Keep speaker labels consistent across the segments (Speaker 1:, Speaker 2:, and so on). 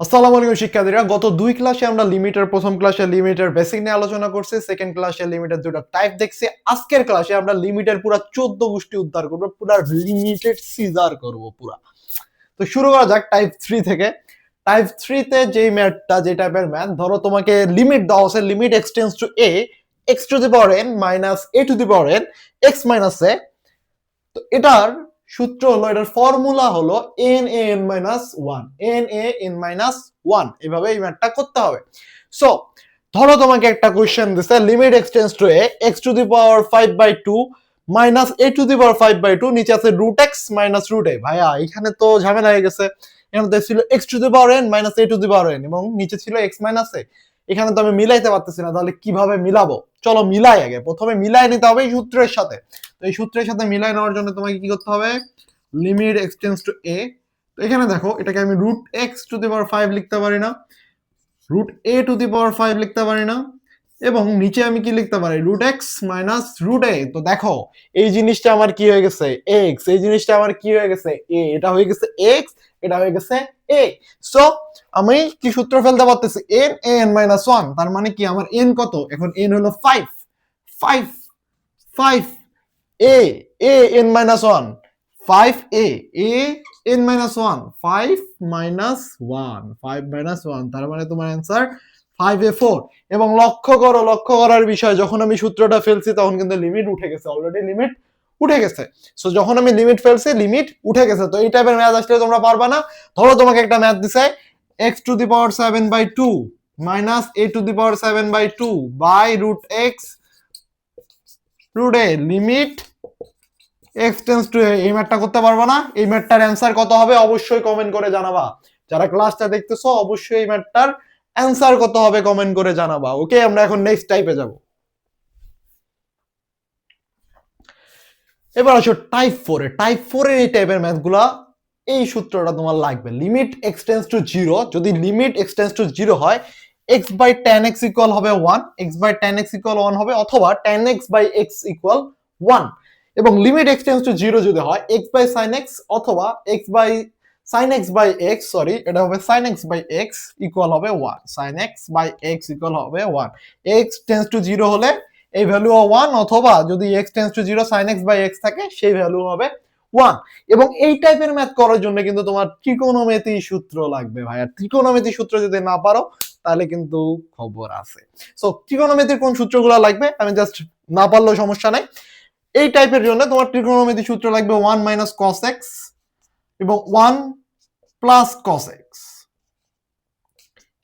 Speaker 1: আসসালামু আলাইকুম শিক্ষার্থীরা। গত দুই ক্লাসে আমরা লিমিটের প্রথম ক্লাসে লিমিটের বেসিক নিয়ে আলোচনা করছি সেকেন্ড ক্লাসে লিমিটের দুটো টাইপ দেখছি। আজকের ক্লাসে আমরা লিমিটের পুরো চোদ্দ গোষ্ঠী উদ্ধার করব, পুরো লিমিটেড সিজার করব পুরা। তো শুরু করা যাক টাইপ থ্রি থেকে। টাইপ থ্রিতে যেই ম্যাথটা যে টাইপের ম্যাথ ধরো তোমাকে লিমিট দেওয়া আছে limit x tends to a x to the power n minus a to the power n x minus a তো এটার সূত্র হলো, এটার ফর্মুলা হলো n a n minus one n a n minus one এভাবে এই ম্যাথটা করতে হবে। সো ধরো তোমাকে একটা কোয়েশ্চেন দিছে limit x tends to a x to the power five by two minus a to the power five by two নিচে আছে root x minus root a ভাইয়া, এখানে তো ঝামেলা হয়ে গেছে। এখানে ছিল x to the power n minus a to the power n এবং নিচে ছিল এক্স মাইনাস এ এখানে তো আমি মিলাইতে পারতেছি না, তাহলে কীভাবে মিলাবো? চলো মিলাই আগে, প্রথমে মিলাই নিতে হবে এই সূত্রের সাথে। তো এই সূত্রের সাথে মিলাই নেওয়ার জন্য তোমাকে কি করতে হবে? লিমিট এক্সটেন্স টু এ তো এখানে দেখো, এটাকে আমি root x to the power five লিখতে পারি না। Root a to the power five লিখতে পারি না। এবং নিচে আমি কি লিখতে পারি? Root x minus root a তো দেখো, এই জিনিসটা আমার কি হয়ে গেছে? এক্স এই জিনিসটা আমার কি হয়ে গেছে? এ এটা হয়ে গেছে এক্স এটা হয়ে গেছে এ সো আমি কি সূত্র ফেলতে পারতেছি? এন এন মাইনাস ওয়ান তার মানে কি? আমার এন কত? এখন এন হলো five five five a a n minus one five a a n minus one five minus one five minus one তার মানে তোমার অ্যান্সার ফাইভ এ ফোর এবং লক্ষ্য করো, লক্ষ্য করার বিষয়, যখন আমি সূত্রটা ফেলছি, তখন কিন্তু লিমিট উঠে গেছে অলরেডি লিমিট উঠে গেছে। সো যখন আমি লিমিট ফেলছি লিমিট উঠে গেছে। তো এই টাইপের ম্যাথ আসলে তোমরা পারবা না। ধরো তোমাকে একটা ম্যাথ দিছে x to the power seven by two minus a to the power seven by two by root x root a limit x tends to a এই ম্যাথটা করতে পারব না। এই ম্যাথটার অ্যান্সার কত হবে? অবশ্যই কমেন্ট করে জানাবা। যারা ক্লাসটা দেখতেছো, অবশ্যই এই ম্যাথটার অ্যান্সার কত হবে কমেন্ট করে জানাবা ওকে আমরা এখন নেক্সট টাইপে যাব। এবার আসো টাইপ ফোরে টাইপ ফোরের এই টাইপের ম্যাথগুলা এই সূত্রটা তোমার লাগবে। Limit x tends to zero যদি limit x tends to zero হয় x by ten x equal হবে one x by ten x equal one হবে, অথবা ten x by x equal one এবং limit x tends to zero যদি হয় x by sign x অথবা x by sine x by x sorry এটা হবে sine x by x equal হবে one sine x by x equal হবে one x tends to zero হলে এই value one অথবা যদি x tends to zero sine x by x থাকে, সেই ভ্যালু হবে ওয়ান এবং এই টাইপের ম্যাথ করার জন্য কিন্তু তোমার ত্রিকোণমিতি সূত্র লাগবে ভাই আর ত্রিকোণমিতি সূত্র যদি না পারো, তাহলে কিন্তু খবর আছে। সো ত্রিকোণমিতির কোন সূত্রগুলো লাগবে? আমি জাস্ট না পারলেও সমস্যা নাই। এই টাইপের জন্য তোমার ত্রিকোণমিতি সূত্র লাগবে ওয়ান কস এক্স এবং ওয়ান প্লাস কস এক্স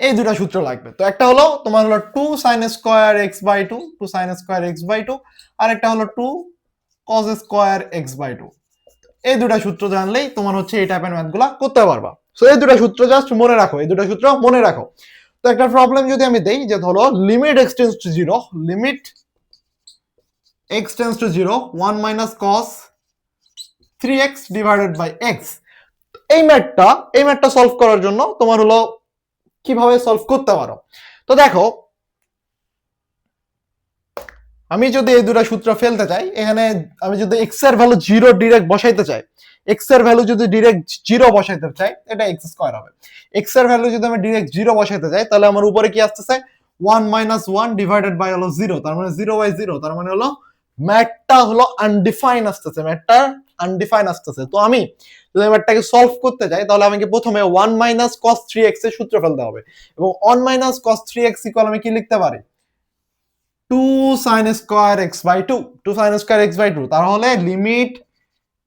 Speaker 1: এই দুটা সূত্র লাগবে। তো একটা হলো তোমার হলো two sine square x by two two sine square x by two আর একটা হলো two cos square x by two এই দুটা সূত্র জানলেই তোমার হচ্ছে এই টাইপের ম্যাথগুলা করতে পারবা। সো এই দুটা সূত্র জাস্ট মনে রাখো, এই দুটা সূত্র মনে রাখো। তো একটা প্রবলেম যদি আমি দেই যে ধরো limit x tends to zero limit x tends to 0 1 minus cos 3x divided by x এই ম্যাথটা, এই ম্যাটটা সলভ করার জন্য তোমার হলো কীভাবে সলভ করতে পারো? তো দেখো, আমি যদি এই দুটা সূত্র ফেলতে চাই, এখানে আমি যদি এক্সের ভ্যালু জিরো ডিরেক্ট বসাইতে চাই এক্সের ভ্যালু যদি ডিরেক্ট জিরো বসাইতে চাই, এটা এক্স স্কোয়ার হবে। এক্সের ভ্যালু যদি আমি ডিরেক্ট জিরো বসাইতে চাই, তাহলে আমার উপরে কি আসতেছে? One minus one divided by হলো জিরো তার মানে জিরো বাই জিরো তার মানে হলো ম্যাথটা হলো আনডিফাইন আসতেছে ম্যাথটা আনডিফাইন আসতেছে তো আমি যদি ম্যাথটাকে সলভ করতে চাই তাহলে আমাকে প্রথমে ওয়ান মাইনাস কস থ্রি এক্সের সূত্র ফেলতে হবে। এবং one minus cos three x equal আমি কি লিখতে পারি? Two sine square x by two two sine square x by two তাহলে limit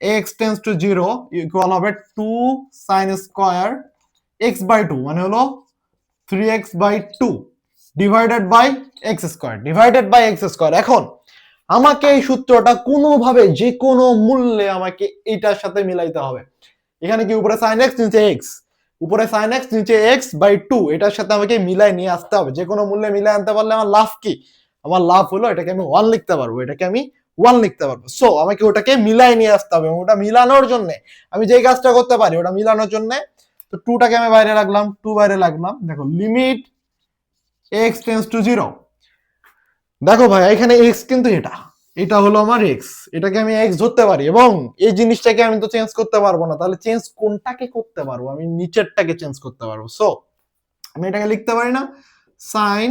Speaker 1: x tends to zero equal হবে two sine square x by two মানে হলো three x by two divided by x square divided by x square এখন আমাকে এই সূত্রটা কোনোভাবে যে কোনো মূল্যে আমাকে এটার সাথে মিলাইতে হবে। এখানে কি উপরে সাইন এক্স নিচে এক্স উপরে সাইন এক্স নিচে এক্স বাই টু এটার সাথে আমাকে মিলাই নিয়ে আসতে হবে। যে কোনো মূল্যে মিলাই আনতে পারলে আমার লাভ কি? আমার লাভ হলো এটাকে আমি ওয়ান লিখতে পারব, এটাকে আমি ওয়ান লিখতে পারব। সো আমাকে ওটাকে মিলাই নিয়ে আসতে হবে ওটা মিলানোর জন্য, আমি যে কাজটা করতে পারি ওটা মিলানোর জন্য, তো টুটাকে আমি বাইরে রাখলাম টু বাইরে রাখলাম। দেখো limit x tends to zero দেখো ভাই, এখানে এক্স কিন্তু এটা। এটা হলো আমার এক্স এটাকে আমি এক্স ধরতে পারি এবং এই জিনিসটাকে আমি তো চেঞ্জ করতে পারব না। তাহলে চেঞ্জ কোনটাকে করতে পারব? আমি নিচেরটাকে চেঞ্জ করতে পারব। সো আমি এটাকে লিখতে পারি না। Sine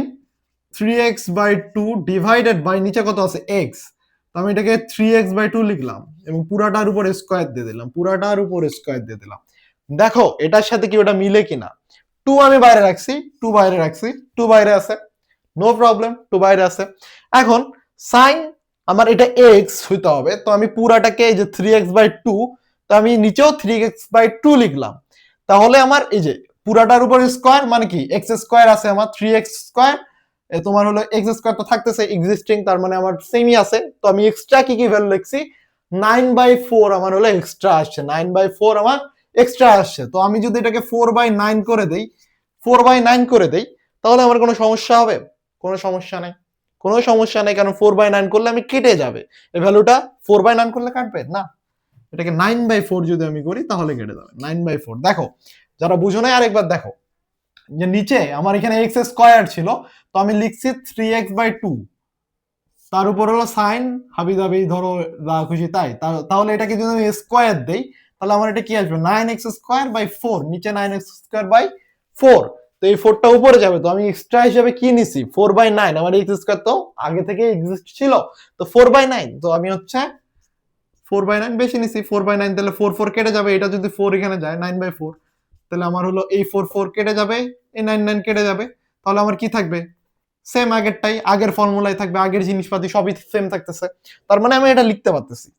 Speaker 1: three x by two divided by নিচে কত আছে? এক্স তো আমি এটাকে থ্রি এক্স বাই টু লিখলাম এবং পুরাটার উপর স্কোয়ার দিয়ে দিলাম। পুরাটার উপর স্কোয়ার দিয়ে দিলাম। দেখো, এটার সাথে কি ওটা মিলে কিনা? টু আমি বাইরে রাখছি টু বাইরে রাখছি টু বাইরে আছে। নো প্রবলেম টু বাইরে আছে। এখন সাইন আমার এটা এক্স হইতে হবে, তো আমি পুরাটাকে এই যে থ্রি এক্স বাই টু তো আমি নিচেও থ্রি এক্স বাই টু লিখলাম। তাহলে আমার এই যে পুরাটার উপর স্কোয়ার মানে কি? এক্স স্কোয়ার আছে আমার থ্রি এক্স স্কোয়ার তোমার হলো এক্স স্কোয়ার তো থাকতেছে এক্সিস্টিং তার মানে আমার সেমই আছে। তো আমি এক্সট্রা কি কি ভ্যালু লিখছি? নাইন বাই ফোর আমার হলো এক্সট্রা আসছে নাইন বাই ফোর আমার এক্সট্রা আসছে। তো আমি যদি এটাকে ফোর বাই নাইন করে দেই ফোর বাই নাইন করে দেই, তাহলে আমার কোনো সমস্যা হবে? কোনো সমস্যা নেই। কোনো সমস্যা নেই, কারণ ফোর বাই নাইন করলে আমি কেটে যাবে। এই ভ্যালুটা ফোর বাই নাইন করলে কাটবে? না। এটাকে নাইন বাই ফোর যদি আমি করি, তাহলে কেটে যাবে। নাইন বাই ফোর দেখো, যারা বুঝো নাই, আরেকবার দেখো। যে নিচে আমার এখানে এক্স স্কোয়ার ছিল, তো আমি লিখছি থ্রি এক্স বাই টু তার উপর হলো সাইন হাবি দাবি, ধরো, যা খুশি তাই। তাহলে এটাকে যদি আমি স্কোয়ার দেই, তাহলে আমার এটা কি আসবে? Nine x square by four নিচে nine x square by four তো এই ফোরটা উপরে যাবে, তো আমি এক্সট্রা হিসেবে কি নিছি? ফোর বাই নাইন আমার এক্স স্কোয়ার তো আগে থেকে এক্সিস্ট ছিল, তো ফোর বাই নাইন তো আমি হচ্ছে ফোর বাই নাইন বেশি নিছি ফোর বাই নাইন তাহলে ফোর ফোর কেটে যাবে, এটা যদি ফোর এখানে যায় নাইন বাই ফোর তাহলে আমার হলো এই ফোর ফোর কেটে যাবে, এই নাইন নাইন কেটে যাবে, তাহলে আমার কি থাকবে? সেম আগেরটাই, আগের ফর্মুলাই থাকবে, আগের জিনিসপাতি সবই সেম থাকতেছে, তার মানে আমি এটা লিখতে পারতেছি।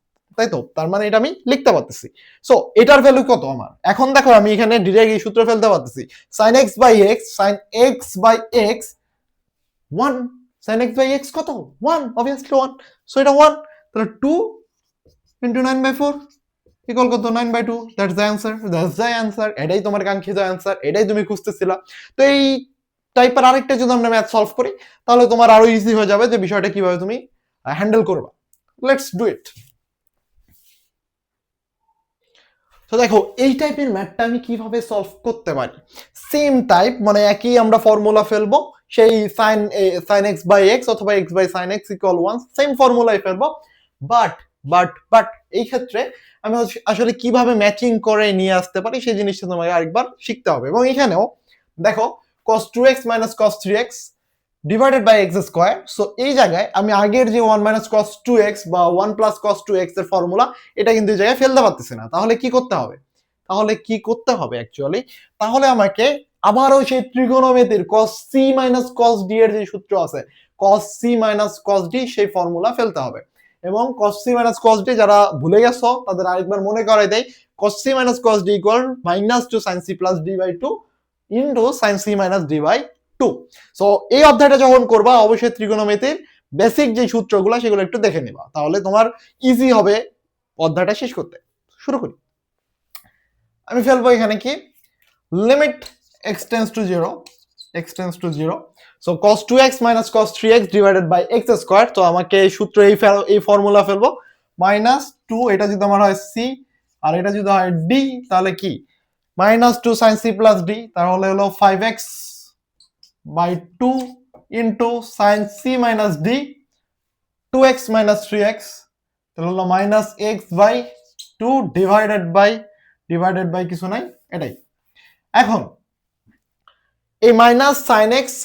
Speaker 1: তাই তো তার মানে এটা আমি লিখতে পারতেছি। সো এটার ভ্যালু কত আমার? এখন দেখো, আমি এখানে ডিরেক্ট এই সূত্র ফেলতে পারতেছি। Sine x by x sine x by x one sine x by x কত? ওয়ান অবভিয়াসলি ওয়ান সো এটা ওয়ান তাহলে two into nine by four equal কত? Nine by two that's the answer that's the answer এটাই তোমার কাঙ্ক্ষিত answer এটাই তুমি খুঁজতেছিলা। তো এই টাইপের আরেকটা যদি আমরা ম্যাথ সলভ করি, তাহলে তোমার আরও ইজি হয়ে যাবে যে বিষয়টা কীভাবে তুমি হ্যান্ডেল করবা। লেটস ডু ইট তো দেখো, এই টাইপের ম্যাথটা আমি কীভাবে সলভ করতে পারি? সেম টাইপ মানে একই আমরা ফর্মুলা ফেলব, সেই sine sine x by x অথবা x by sine x equal one same ফর্মুলাই ফেলব। বাট বাট বাট এই ক্ষেত্রে আমি আসলে কীভাবে ম্যাচিং করে নিয়ে আসতে পারি, সেই জিনিসটা তোমাকে আরেকবার শিখতে হবে। এবং এখানেও, দেখো, cos 2x minus cos 3x divided by x square so এই জায়গায় আমি আগের যে one minus cos two x বা ওয়ান প্লাস কস টু এক্সের ফর্মুলা এটা কিন্তু এই জায়গায় ফেলতে পারতেছি না। তাহলে কি করতে হবে? তাহলে কি করতে হবে অ্যাকচুয়ালি তাহলে আমাকে আবারও সেই ত্রিগোণমিতির cos C minus cos D এর যে সূত্র আছে, cos C minus cos D সেই ফর্মুলা ফেলতে হবে। এবং cos C minus cos D যারা ভুলে গেছো, তাদের আরেকবার মনে করাই দেয় cos C minus cos D equal minus two sine C plus D by two into sine C minus D by two so এই অধ্যায়টা যখন করবা, অবশ্যই ত্রিকোণমিতির বেসিক যে সূত্রগুলো, সেগুলো একটু দেখে নিবা। তাহলে তোমার ইজি হবে অধ্যায়টা শেষ করতে। শুরু করি। আমি ফেলব এখানে কি? Limit x tends to zero x tends to zero so cos two x minus cos three x divided by x square তো আমাকে এই সূত্র, এই এই ফর্মুলা ফেলব। মাইনাস টু এটা যদি আমার হয় সি আর এটা যদি হয় ডি তাহলে কি? Minus two sine C plus D তাহলে হলো five x into sine C minus D two x minus three x তাহলে হলো minus x by two divided by divided by কিছু নাই, এটাই। এখন, এই মাইনাস সাইন এক্স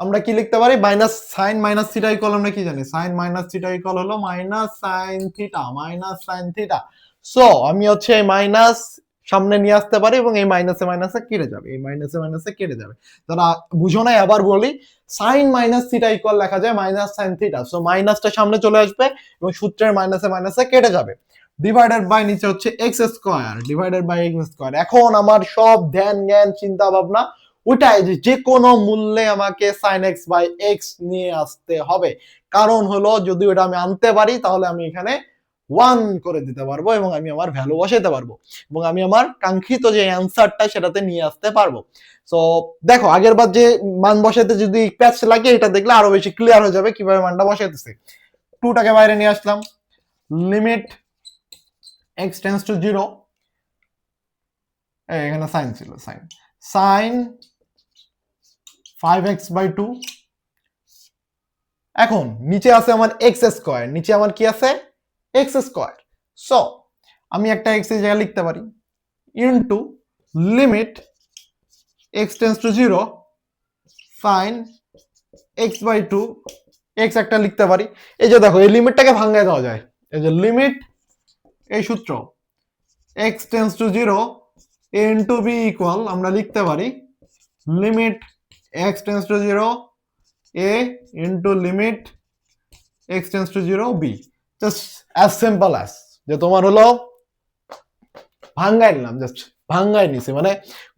Speaker 1: আমরা কি লিখতে পারি? Minus sine minus theta equal আমরা কি জানি? সাইন মাইনাস থিটা ইকুয়াল হলো minus sine theta minus sine theta so আমি হচ্ছে মাইনাস সামনে নিয়ে আসতে পারি এবং এই মাইনাসে মাইনাসে কেটে যাবে। এই মাইনাসে মাইনাসে কেটে যাবে। যারা বুঝো নাই, আবার বলি সাইন মাইনাস থিটা ইকুয়াল লেখা যায় মাইনাস সাইন থিটা সো মাইনাসটা সামনে চলে আসবে এবং সূত্রের মাইনাসে মাইনাসে কেটে যাবে। ডিভাইডেড বাই নিচে হচ্ছে x square divided by x square এখন আমার সব ধ্যান, জ্ঞান, চিন্তা, ভাবনা ওটাই যে যে কোনো মূল্যে আমাকে সাইন এক্স বাই এক্স নিয়ে আসতে হবে। কারণ হলো, যদি ওটা আমি আনতে পারি, তাহলে আমি এখানে ওয়ান করে দিতে পারব এবং আমি আমার ভ্যালু বসাইতে পারব এবং আমি আমার কাঙ্ক্ষিত যে অ্যান্সারটা সেটাতে নিয়ে আসতে পারব। সো দেখো, আগের বার যে মান বসাইতে যদি প্যাচ লাগে, এটা দেখলে আরও বেশি ক্লিয়ার হয়ে যাবে কীভাবে মানটা বসাইতেছে। টুটাকে বাইরে নিয়ে আসলাম। Limit x tends to zero এখানে সাইন ছিল sine sine five x by two এখন, নিচে আছে আমার এক্স স্কোয়ার নিচে আমার কি আছে? এক্স স্কোয়ার সো আমি একটা এক্সের জায়গায় লিখতে পারি। Into limit x tends to zero sine x by two x একটা লিখতে পারি। এই যে দেখো, এই লিমিটটাকে ভাঙায় দেওয়া যায়। এই যে লিমিট এই সূত্র x tends to zero n to b equal আমরা লিখতে পারি limit x tends to zero a into limit x tends to zero b just as simple as যে তোমার হলো ভাঙ্গাই নিলাম জাস্ট ভাঙ্গাই নিছি মানে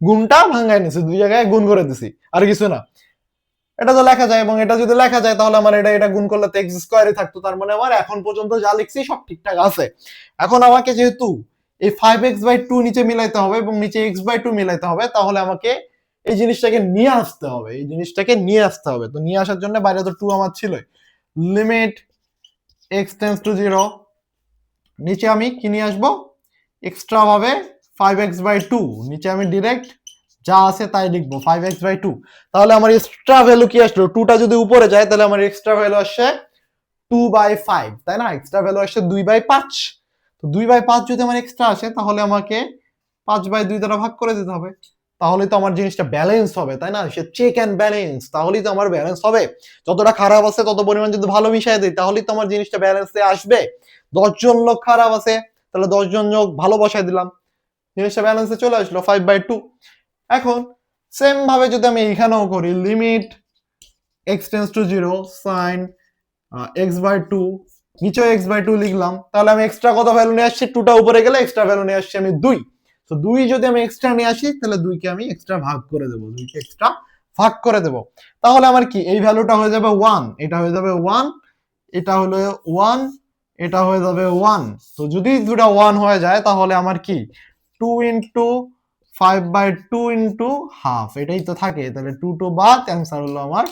Speaker 1: গুণটা ভাঙ্গাই নিছি, দুই জায়গায় গুণ করে দিছি, আর কিছু না। এটা তো লেখা যায় এবং এটা যদি লেখা যায় তাহলে আমার এটা এটা গুণ করলে তো এক্স থাকতো, তার মানে আমার এখন পর্যন্ত যা লিখছি সব ঠিকঠাক আছে। এখন আমাকে যেহেতু এই ফাইভ এক্স বাই টু নিচে মিলাইতে হবে এবং নিচে এক্স বাই টু মিলাইতে হবে, তাহলে আমাকে এই জিনিসটাকে নিয়ে আসতে হবে, এই জিনিসটাকে নিয়ে আসতে হবে। তো নিয়ে আসার জন্য বাইরে তো টু আমার ছিলই। Limit x tends to zero. নিচে আমি কি নিয়ে আসব? এক্সট্রা ভাবে ফাইভ এক্স বাই টু নিচে আমি ডিরেক্ট যা আছে তাই লিখব ফাইভ এক্স বাই টু তাহলে আমার এক্সট্রা ভ্যালু কি আসলো? টুটা যদি উপরে যায়, তাহলে আমার এক্সট্রা ভ্যালু আসছে টু বাই ফাইভ তাই না? এক্সট্রা ভ্যালু আসছে দুই বাই পাঁচ। তো দুই বাই পাঁচ যদি আমার এক্সট্রা আসে, তাহলে আমাকে পাঁচ বাই দুই দ্বারা ভাগ করে দিতে হবে। তাহলে তো আমার জিনিসটা ব্যালেন্স হবে, তাই না? সে চেক অ্যান্ড ব্যালেন্স তাহলেই তো আমার ব্যালেন্স হবে। যতটা খারাপ আছে, তত পরিমাণ যদি ভালো মিশাই দিই, তাহলেই তো আমার জিনিসটা ব্যালেন্সে আসবে। দশজন লোক খারাপ আছে, তাহলে দশজন লোক ভালো বসাই দিলাম। জিনিসটা ব্যালেন্সে চলে আসলো ফাইভ বাই টু এখন সেম ভাবে যদি আমি এখানেও করি limit x tends to zero sine x by two নিচেও এক্স বাই টু লিখলাম, তাহলে আমি এক্সট্রা কত ভ্যালু নিয়ে আসছি? টুটা উপরে গেলে এক্সট্রা ভ্যালু নিয়ে আসছি আমি দুই। তো দুই যদি আমি এক্সট্রা নিয়ে আসি, তাহলে দুইকে আমি এক্সট্রা ভাগ করে দেবো। দুইকে এক্সট্রা ভাগ করে দেবো। তাহলে আমার কি? এই ভ্যালুটা হয়ে যাবে ওয়ান এটা হয়ে যাবে ওয়ান এটা হলো ওয়ান এটা হয়ে যাবে ওয়ান তো যদি দুটা ওয়ান হয়ে যায়, তাহলে আমার কি? Two into five by two into half এটাই তো থাকে। তাহলে টু টু বাদ অ্যান্সার হলো আমার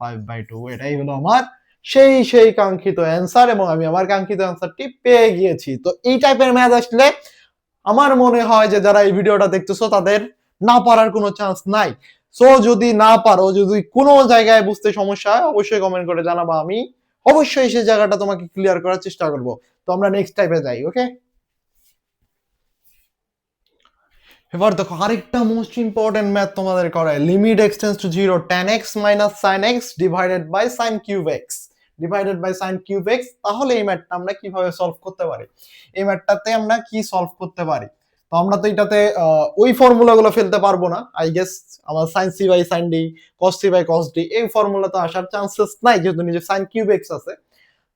Speaker 1: ফাইভ বাই টু এটাই হলো আমার সেই সেই কাঙ্ক্ষিত অ্যান্সার এবং আমি আমার কাঙ্ক্ষিত অ্যান্সারটি পেয়ে গিয়েছি। তো এই টাইপের ম্যাথ আসলে আমার মনে হয় যে যারা এই ভিডিওটা দেখতেছো, তাদের না পারার কোনো চান্স নাই। সো যদি না পারো, যদি কোনো জায়গায় বুঝতে সমস্যা হয়, অবশ্যই কমেন্ট করে জানাব আমি। অবশ্যই সেই জায়গাটা তোমাকে ক্লিয়ার করার চেষ্টা করব। তো আমরা নেক্সট টাইপে যাই ওকে এবার দেখো, আরেকটা মোস্ট ইম্পর্টেন্ট ম্যাথ তোমাদের করায়। Limit x tends to zero ten x minus sine x divided by sine cube x divided by sine cube x তাহলে এই ম্যাটটা আমরা কীভাবে সলভ করতে পারি? এই ম্যাটটাতে আমরা কি সলভ করতে পারি? তো আমরা তো এটাতে ওই ফর্মুলাগুলো ফেলতে পারব না। আই গেস আমার sin C by sin D cos C by cos D এই ফর্মুলা তো আসার চান্সেস নাই, যেহেতু নিজে সাইন কিউব এক্স আছে।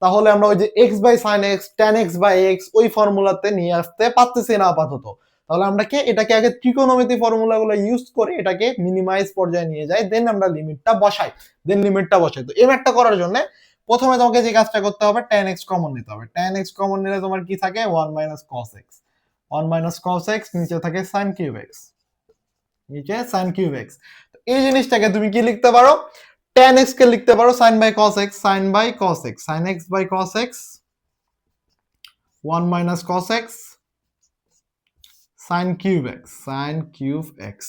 Speaker 1: তাহলে আমরা ওই যে x by sin x ten x by x ওই ফর্মুলাতে নিয়ে আসতে পারতেছি না আপাতত। তাহলে আমরা কি, এটাকে আগে ত্রিকোণমিতি ফর্মুলাগুলো ইউজ করে এটাকে মিনিমাইজ পর্যায়ে নিয়ে যাই দেন আমরা লিমিটটা বসাই। দেন লিমিটটা বসাই। তো এই ম্যাথটা করার জন্য প্রথমে তোমাকে যে কাজটা করতে হবে টেন এক্স কমন নিতে হবে। টেন এক্স কমন নিলে তোমার কি থাকে? One minus cos x one minus cos x নিচে থাকে সাইন কিউব এক্স নিচে সাইন কিউব এক্স এই জিনিসটাকে তুমি কি লিখতে পারো? টেন এক্স কে লিখতে পারো sin by cos x sin by cos x sin x by cos x one minus cos x sin cube x sin cube x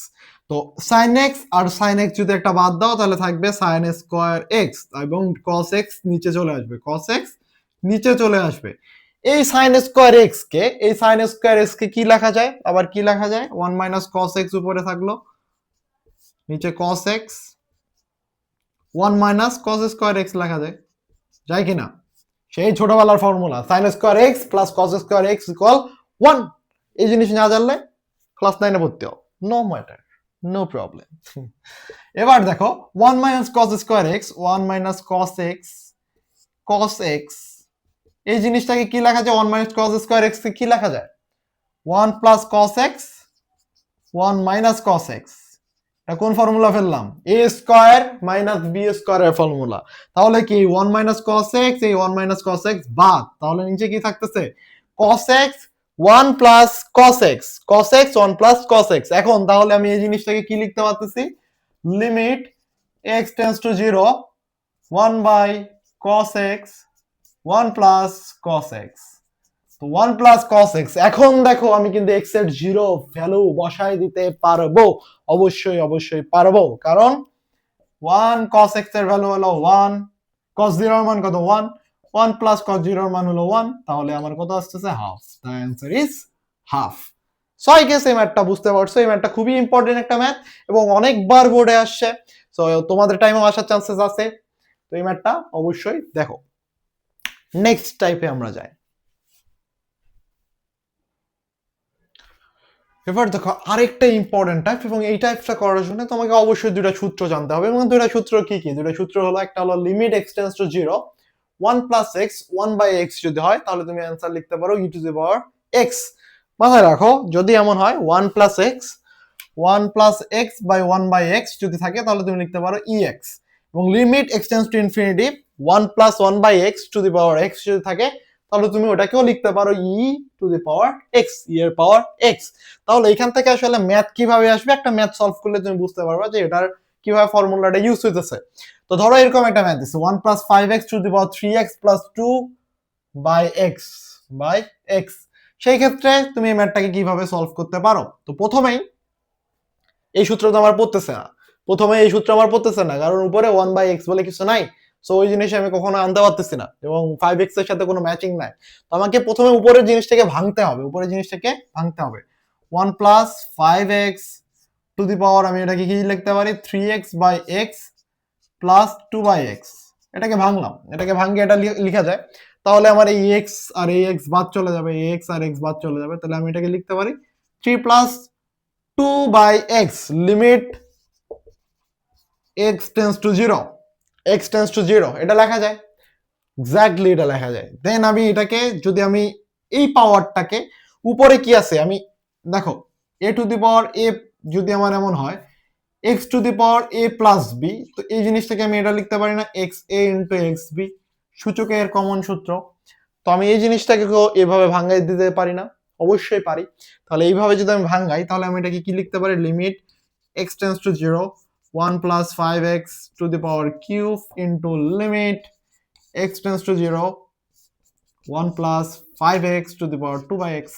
Speaker 1: তো সাইন এক্স আর সাইন এক্স যদি একটা বাদ দাও, তাহলে থাকবে সাইন স্কোয়ার এক্স এবং কস এক্স নিচে চলে আসবে। কস এক্স নিচে চলে আসবে। এই সাইন স্কোয়ার এক্স কে, এই সাইন স্কোয়ার এক্স কে কি লেখা যায়? আবার কি লেখা যায়? ওয়ান মাইনাস কস এক্স উপরে থাকল। নিচে cos x one minus cos square x লেখা যায়। যায় কিনা? সেই ছোটবেলার formula sin square x plus cos square x equal one এই জিনিস না জানলে ক্লাস নাইনে ভর্তি হও। নো ম্যাটার নো প্রবলেম এবার দেখো one minus cos square x one minus cos x cos x এই জিনিসটাকে কি লেখা যায়? One minus cos square x কি লেখা যায়? One plus cos x one minus cos x এটা কোন ফর্মুলা ফেললাম? এ স্কোয়ার মাইনাস বি স্কোয়ারের ফর্মুলা তাহলে কি ওয়ান মাইনাস কস এক্স এই ওয়ান মাইনাস কস এক্স বাদ। তাহলে নিচে কি থাকতেছে? Cos x one plus cos x cos x one plus cos x এখন তাহলে আমি এই জিনিসটাকে কি লিখতে পারতেছি? Limit x tends to zero one by cos x one plus cos x তো ওয়ান প্লাস কস এক্স এখন দেখো আমি কিন্তু এক্সের জিরো ভ্যালু বসাই দিতে পারব। অবশ্যই অবশ্যই পারব। কারণ ওয়ান কস এক্সের ভ্যালু হলো ওয়ান কস জিরোর মান কত? ওয়ান ওয়ান প্লাস কস জিরোর মান হলো ওয়ান তাহলে আমার কত আসতেছে? Half the answer is half ছয় গেস এই ম্যাথটা বুঝতে পারছ। এই ম্যাথটা খুবই ইম্পর্টেন্ট একটা ম্যাথ এবং অনেকবার বোর্ডে আসছে। সো তোমাদের টাইমেও আসার চান্সেস আছে। তো এই ম্যাথটা অবশ্যই দেখো। নেক্সট টাইপে আমরা যাই। এবার দেখো, আরেকটা ইম্পর্টেন্ট টাইপ এবং এই টাইপটা করার জন্য তোমাকে অবশ্যই দুটা সূত্র জানতে হবে। এবং দুটা সূত্র কি কি? দুটা সূত্র হলো, একটা হলো limit x tends to zero one plus x one by x যদি হয়, তাহলে তুমি অ্যান্সার লিখতে পারো ই টু দি পাওয়ার এক্স মাথায় রাখো, যদি এমন হয় one plus x one plus x by one by x যদি থাকে, তাহলে তুমি লিখতে পারো ই এক্স এবং limit x tends to infinity one plus one by x to the power x যদি থাকে, তাহলে তুমি ওটাকেও লিখতে পারো ই টু দি পাওয়ার এক্স ই এর পাওয়ার এক্স তাহলে এখান থেকে আসলে ম্যাথ কীভাবে আসবে? একটা ম্যাথ সলভ করলে তুমি বুঝতে পারবে যে এটার কীভাবে ফর্মুলাটা ইউজ হইতেছে? তো ধরো এরকম একটা ম্যাথ দিচ্ছে one plus five x to the power three x plus two by x by x সেই ক্ষেত্রে তুমি এই ম্যাথটাকে কীভাবে সলভ করতে পারো? তো প্রথমেই এই সূত্র তো আমার পড়তেছে না। প্রথমে এই সূত্র আমার পড়তেছে না, কারণ উপরে ওয়ান বাই এক্স বলে কিছু নাই। সো ওই জিনিস আমি কখনো আনতে পারতেছি না, এবং ফাইভ এক্সের সাথে কোনো ম্যাচিং নাই। তো আমাকে প্রথমে উপরের জিনিসটাকে ভাঙতে হবে, উপরের জিনিসটাকে ভাঙতে হবে। One plus five x to the power আমি এটাকে কি লিখতে পারি? Three x by x plus two by x এটাকে ভাঙলাম। এটাকে ভাঙিয়ে এটা লিখা যায়। তাহলে আমার এই এক্স আর এই এক্স বাদ চলে যাবে। এই এক্স আর এক্স বাদ চলে যাবে। তাহলে আমি এটাকে লিখতে পারি three plus two by x limit x tends to zero x tends to zero এটা লেখা যায়। এক্স্যাক্টলি এটা লেখা যায়। দেন আমি এটাকে যদি আমি এই পাওয়ারটাকে উপরে কি আছে? আমি দেখো এ টু দি পাওয়ার এ যদি আমার এমন হয় x to the power A plus B তো এই জিনিসটাকে আমি এটা লিখতে পারি না x A into x B সূচকের কমন সূত্র। তো আমি এই জিনিসটাকে এভাবে ভাঙ্গাই দিতে পারি না, অবশ্যই পারি। তাহলে এইভাবে যদি আমি ভাঙ্গাই তাহলে আমি এটাকে কি লিখতে পারি? Limit x tends to zero one plus five x to the power cube into limit x tends to zero one plus five x to the power two by x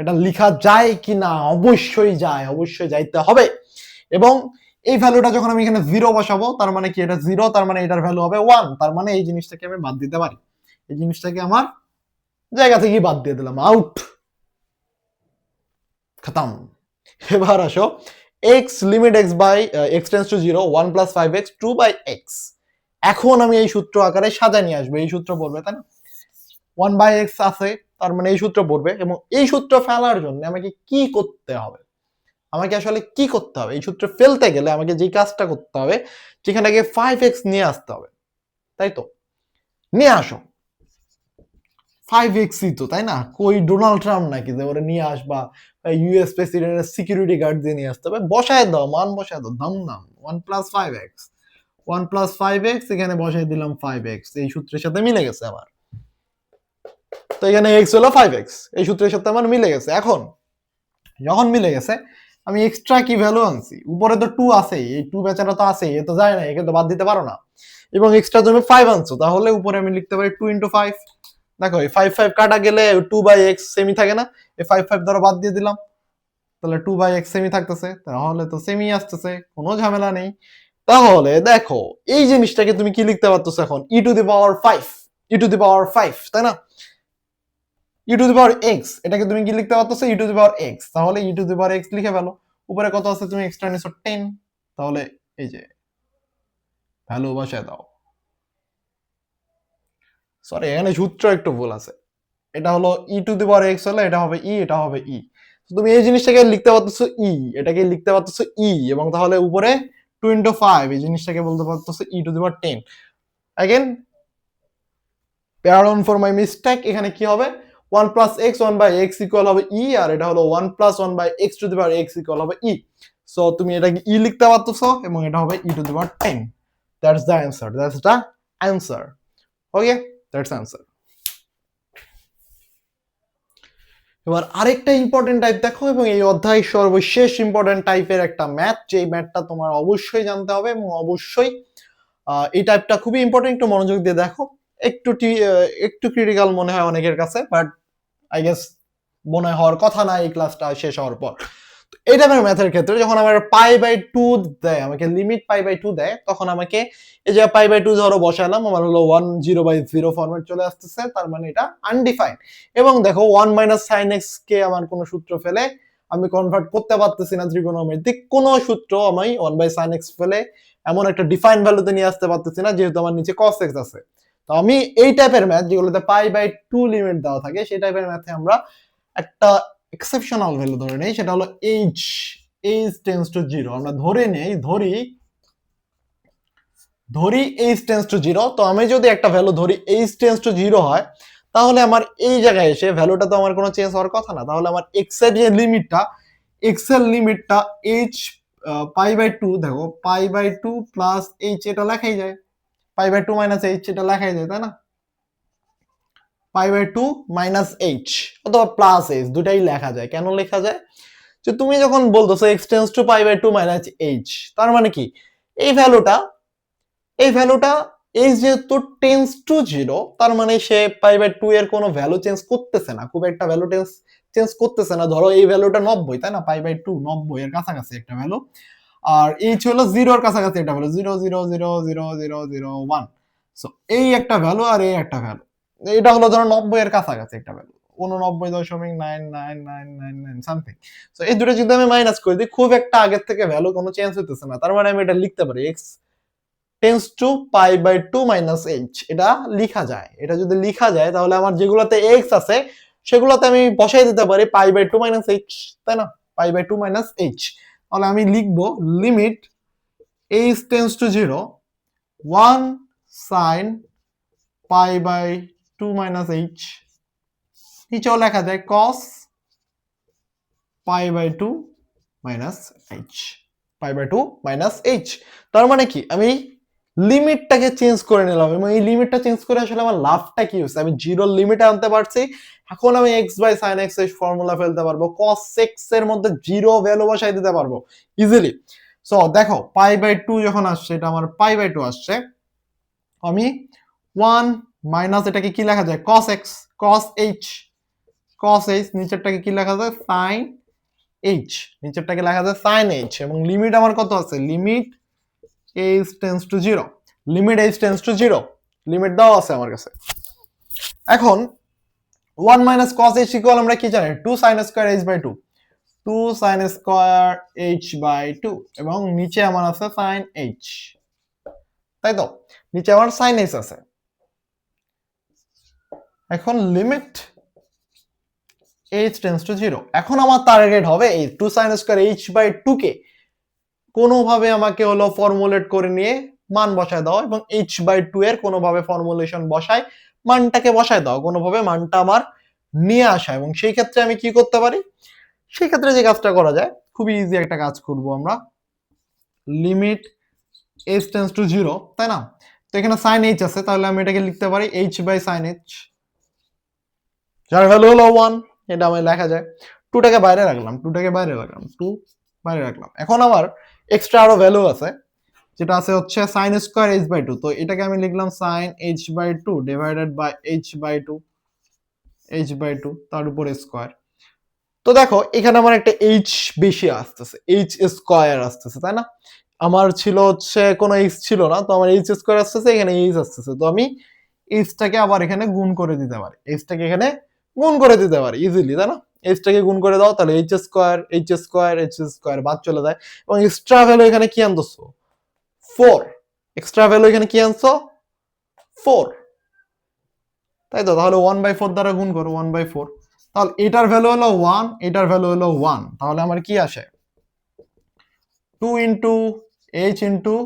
Speaker 1: এটা লেখা যায় কি না অবশ্যই যায়, অবশ্যই যাইতে হবে। এবং এই ভ্যালুটা যখন আমি এখানে জিরো বসাবো, তার মানে কি এটা জিরো তার মানে এটার ভ্যালু হবে ওয়ান তার মানে এই জিনিসটাকে আমি বাদ দিতে পারি। এই জিনিসটাকে আমার জায়গা থেকে বাদ দিয়ে দিলাম আউট খতম। এবার আসো x limit x by x tends to zero one plus five x two by x এখন আমি এই সূত্র আকারে সাজা নিয়ে আসব, এই সূত্র বলবে, তাই না? ওয়ান বাই এক্স আছে তার মানে এই সূত্র পড়বে এবং এই সূত্র ফেলার জন্য আমাকে কি করতে হবে? আমাকে আসলে কি করতে হবে? এই সূত্র ফেলতে গেলে আমাকে যে কাজটা করতে হবে আগে ফাইভ এক্স নিয়ে আসতে হবে। তাই তো? নিয়ে আসো। ফাইভ এক্সই তো, তাই না? কই ডোনাল্ড ট্রাম্প নাকি যে ওরা নিয়ে আসবা ইউএস প্রেসিডেন্টের সিকিউরিটি গার্ড দিয়ে নিয়ে আসতে হবে। বসায় দাও, মান বসায় দাও, দাম দাম one plus five x one plus five x এখানে বসাই দিলাম ফাইভ এক্স এই সূত্রের সাথে মিলে গেছে আমার। তো এখানে এক্স হলো ফাইভ এক্স এই সূত্রের সাথে আমার মিলে গেছে। এখন, যখন মিলে গেছে, আমি এক্সট্রা কি ভ্যালু আনছি। উপরে তো টু আছেই। এই টু বেচারা তো আছেই। এ তো যায় না, একে তো বাদ দিতে পারো না। এবং এক্সট্রা তুমি ফাইভ আনছো। তাহলে উপরে আমি লিখতে পারি টু ইন্টু ফাইভ দেখো, এই ফাইভ ফাইভ কাটা গেলে টু বাই এক্স সেমি থাকে না। এই ফাইভ ফাইভ ধরো বাদ দিয়ে দিলাম। তাহলে টু বাই এক্স সেমি থাকতেছে। তাহলে তো সেমি আসতেছে। কোনো ঝামেলা নেই। তাহলে দেখো, এই জিনিসটাকে তুমি কি লিখতে পারতেছো এখন? E to the power five e to the power five তাই না? ই টু দি পাওয়ার এক্স এটাকে তুমি কি লিখতে পারতেছো? E to the power x তাহলে ই টু দি পাওয়ার এক্স লিখে ফেলো। উপরে কত আছে? তুমি এক্সট্রা নিছো টেন তাহলে এই যে ভ্যালু বসায় দাও। সরি এখানে সূত্র একটু ভুল আছে। এটা হলো ই টু দি পাওয়ার এক্স হলে এটা হবে ই এটা হবে ই তুমি এই জিনিসটাকে লিখতে পারতেছো ই এটাকে লিখতে পারতেছো ই এবং তাহলে উপরে টু ইন্টু ফাইভ এই জিনিসটাকে বলতে পারতেছো e to the power ten again pardon for my mistake এখানে কি হবে? One plus x one by x equal হবে ই আর এটা হলো one plus one by x to the power x equal হবে ই সো তুমি এটাকে ই লিখতে পারতেছো এবং এটা হবে e to the power ten that's the answer that's the answer okay that's answer এবার আরেকটা ইম্পর্টেন্ট টাইপ দেখো, এবং এই অধ্যায় সর্বশেষ ইম্পর্টেন্ট টাইপের একটা ম্যাথ যেই ম্যাথটা তোমার অবশ্যই জানতে হবে, এবং অবশ্যই এই টাইপটা খুবই ইম্পর্টেন্ট একটু মনোযোগ দিয়ে দেখো। একটু একটু ক্রিটিক্যাল মনে হয় অনেকের কাছে বাট আই গেস মনে হওয়ার কথা না, এই ক্লাসটা শেষ হওয়ার পর। এই টাইপের ম্যাথের ক্ষেত্রে যখন আমার পাই বাই টু দেয়, আমাকে লিমিট পাই বাই টু দেয়, তখন আমাকে এই যে পাই বাই টু ধরো বসালাম আমার হলো one zero by zero format চলে আসতেছে, তার মানে এটা আনডিফাইন্ড এবং দেখো ওয়ান মাইনাস সাইন এক্স কে আমার কোনো সূত্র ফেলে আমি কনভার্ট করতে পারতেছি না ত্রিকোণমিতিক কোনো সূত্র আমি ওয়ান বাই সাইন এক্স ফেলে এমন একটা ডিফাইন ভ্যালুতে নিয়ে আসতে পারতেছি না, যেহেতু আমার নিচে কস এক্স আছে। তো আমি এই টাইপের ম্যাথ যেগুলোতে পাই বাই টু লিমিট দেওয়া থাকে, সেই টাইপের ম্যাথে আমরা একটা এক্সেপশনাল ভ্যালু ধরে নেই, সেটা হলো h h tends to zero আমরা ধরে নেই, ধরি ধরি এইচ টেন্স টু জিরো তো আমি যদি একটা ভ্যালু ধরি এইচ টেন্স টু জিরো হয়, তাহলে আমার এই জায়গায় এসে ভ্যালুটা তো আমার কোনো চেঞ্জ হওয়ার কথা না। তাহলে আমার এক্সের যে লিমিটটা এক্সের লিমিটটা এইচ পাই বাই টু দেখো pi by two plus h এটা লেখাই যায়। Pi by two minus h এটা লেখাই যায় তাই না? Pi by two minus h অথবা প্লাস এইচ দুটাই লেখা যায়। কেন লেখা যায়? যে তুমি যখন বলতেছো x tends to pi by two minus h তার মানে কি? এই ভ্যালুটা এই ভ্যালুটা এইচ যেহেতু টেন্স টু জিরো তার মানে সে পাই বাই টু এর কোনো ভ্যালু চেঞ্জ করতেছে না। খুব একটা ভ্যালু টেন্স চেঞ্জ করতেছে না। ধরো এই ভ্যালুটা নব্বই, তাই না? পাই বাই টু নব্বই এর কাছাকাছি একটা ভ্যালু আর এইচ হলো জিরোর কাছাকাছি একটা value zero zero zero zero zero zero, one. So এই একটা ভ্যালু আর এই একটা ভ্যালু এটা হলো ধরো নব্বই এর কাছাকাছি একটা ভ্যালু উননব্বই দশমিক nine nine nine nine nine something so এই দুটো যদি আমি মাইনাস করে দিই, খুব একটা আগের থেকে ভ্যালু কোনো চেঞ্জ হইতেছে না। তার মানে আমি এটা লিখতে পারি। X tends to pi by two minus h এটা লিখা যায়। এটা যদি লিখা যায়, তাহলে আমার যেগুলোতে এক্স আছে, সেগুলোতে আমি বসাই দিতে পারি pi by two minus h তাই না? Pi by two minus h তাহলে আমি লিখব limit h tends to zero one sin pi by two minus h নিচেও লেখা যায় cos pi by two minus h pi by two minus h তার মানে কি? আমি লিমিটটাকে চেঞ্জ করে নিলাম এবং এই লিমিটটা চেঞ্জ করে আসলে আমার লাভটা কি হচ্ছে? আমি জিরো লিমিটে আনতে পারছি। এখন আমি এক্স বাই সাইন এক্সের ফর্মুলা ফেলতে পারব। কস এক্সের মধ্যে জিরো ভ্যালু বসাই দিতে পারব। ইজিলি সো দেখো পাই বাই টু যখন আসছে, এটা আমার পাই বাই টু আসছে। আমি ওয়ান মাইনাস এটাকে কি লেখা যায়? Cos x cos h cos h নিচেরটাকে কি লেখা যায়? সাইন এইচ নিচেরটাকে লেখা যায় সাইন এইচ এবং লিমিট আমার কত আছে? Limit h tends to zero limit h tends to zero limit দেওয়া আছে আমার কাছে। এখন one minus cos h equal আমরা কি জানি? Two sin square h by two two sin square h by two এবং নিচে আমার আছে সাইন এইচ তাই তো? নিচে আমার সাইন এইচ আছে। এখন limit h tends to zero এখন আমার টার্গেট হবে এই two sin square h by two কে কোনোভাবে আমাকে হলো ফর্মুলেট করে নিয়ে মান বসায় দাও এবং এইচ বাই টু এর কোনোভাবে ফর্মুলেশন বসায়, মানটাকে বসায় দাও, কোনোভাবে মানটা আমার নিয়ে আসা। এবং সেই ক্ষেত্রে আমি কি করতে পারি? সেই ক্ষেত্রে যে কাজটা করা যায় খুবই ইজি একটা কাজ করব আমরা। Limit h tends to zero তাই না? তো এখানে সাইন এইচ আছে, তাহলে আমি এটাকে লিখতে পারি এইচ বাই সাইন এইচ যার ভ্যালু হলো ওয়ান এটা আমি লেখা যায়। টুটাকে বাইরে রাখলাম টুটাকে বাইরে রাখলাম টু বাইরে রাখলাম। এখন আমার এক্সট্রা আরও ভ্যালু আছে, যেটা আছে হচ্ছে sin square h by two তো এটাকে আমি লিখলাম sin h by two divided by h by two h by two তার উপর স্কোয়ার তো দেখো, এখানে আমার একটা এইচ বেশি আসতেছে এইচ স্কোয়ার আসতেছে, তাই না? আমার ছিল হচ্ছে কোনো এইচ ছিল না, তো আমার এইচ স্কোয়ার আসতেছে, এখানে এইচ আসতেছে। তো আমি এইচটাকে আবার এখানে গুণ করে দিতে পারি এইচটাকে এখানে গুণ করে দিতে পারি ইজিলি তাই না? এইচটাকে গুণ করে দাও, তাহলে h square h square h square বাদ চলে যায়। এবং এক্সট্রা ভ্যালু এখানে কি আনতেছো? ফোর এক্সট্রা ভ্যালু এখানে কি আনছো? ফোর তাই তো? তাহলে ওয়ান বাই ফোর দ্বারা গুণ করো ওয়ান বাই ফোর তাহলে এটার ভ্যালু হলো ওয়ান এটার ভ্যালু হলো ওয়ান তাহলে আমার কি আসে? Two into h into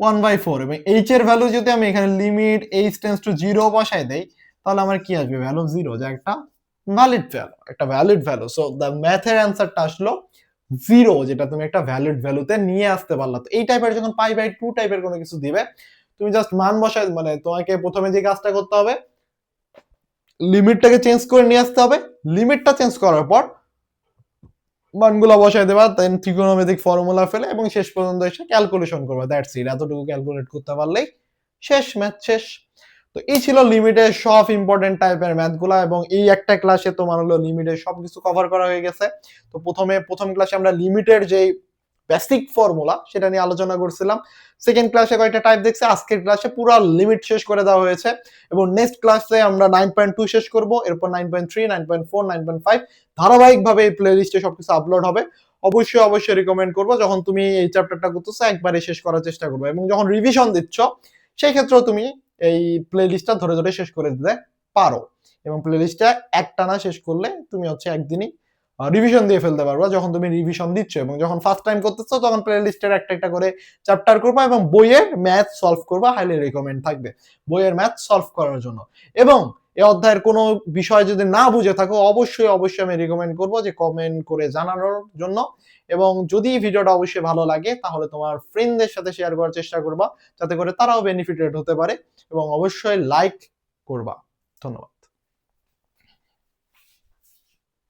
Speaker 1: one by four এবং এইচ এর ভ্যালু যদি আমি এখানে limit h tends to zero বসাই দেই, তাহলে আমার কি আসবে? ভ্যালু জিরো যা একটা ভ্যালিড ভ্যালু একটা ভ্যালিড ভ্যালু সো দ্য ম্যাথের অ্যান্সারটা আসলো জিরো যেটা তুমি একটা ভ্যালিড ভ্যালুতে নিয়ে আসতে পারলা। তো এই টাইপের যখন পাই বাই টু টাইপের কোনো কিছু দিবে, তুমি জাস্ট মান বসায় মানে তোমাকে প্রথমে যে কাজটা করতে হবে লিমিটটাকে চেঞ্জ করে নিয়ে আসতে হবে। লিমিটটা চেঞ্জ করার পর মানগুলো বসাই দেবা দেন ট্রিগোনোমেট্রিক ফর্মুলা ফেলে এবং শেষ পর্যন্ত এসে ক্যালকুলেশন করবে। দ্যাটস ইট এতটুকু ক্যালকুলেট করতে পারলেই শেষ ম্যাথ শেষ। তো এই ছিল লিমিটের সব ইম্পর্টেন্ট টাইপের ম্যাথগুলা এবং এই একটা ক্লাসে তোমার হলো লিমিটের সব কিছু কভার করা হয়ে গেছে। তো প্রথমে, প্রথম ক্লাসে আমরা লিমিটের যেই বেসিক ফর্মুলা সেটা নিয়ে আলোচনা করছিলাম। সেকেন্ড ক্লাসে কয়েকটা টাইপ দেখছে, আজকের ক্লাসে পুরো লিমিট শেষ করে দেওয়া হয়েছে এবং নেক্সট ক্লাসে আমরা নাইন পয়েন্ট টু শেষ করব, এরপর nine point three nine point four nine point five ধারাবাহিকভাবে এই প্লে লিস্টে সবকিছু আপলোড হবে। অবশ্যই অবশ্যই রিকমেন্ড করব যখন তুমি এই চ্যাপ্টারটা করতেছো, একবারে শেষ করার চেষ্টা করবে এবং যখন রিভিশন দিচ্ছ, সেই ক্ষেত্রেও তুমি এই প্লেলিস্টটা ধরে ধরে শেষ করে দিতে পারো। এবং প্লে লিস্টটা একটানা শেষ করলে তুমি হচ্ছে একদিনই রিভিশন দিয়ে ফেলতে পারবা। যখন তুমি রিভিশন দিচ্ছ এবং যখন ফার্স্ট টাইম করতেছো, তখন প্লে লিস্টের একটা একটা করে চ্যাপ্টার করবা এবং বইয়ের ম্যাথ সলভ করবা হাইলি রেকমেন্ড থাকবে। বইয়ের ম্যাথ সলভ করার জন্য। এবং এই অধ্যায়ের কোনো বিষয় যদি না বুঝে থাকো, অবশ্যই অবশ্যই আমি রিকমেন্ড করব যে কমেন্ট করে জানানোর জন্য এবং যদি ভিডিওটা অবশ্যই ভালো লাগে, তাহলে তোমার ফ্রেন্ডদের সাথে শেয়ার করার চেষ্টা করবা, যাতে করে তারাও বেনিফিটেড হতে পারে এবং অবশ্যই লাইক করবা। ধন্যবাদ।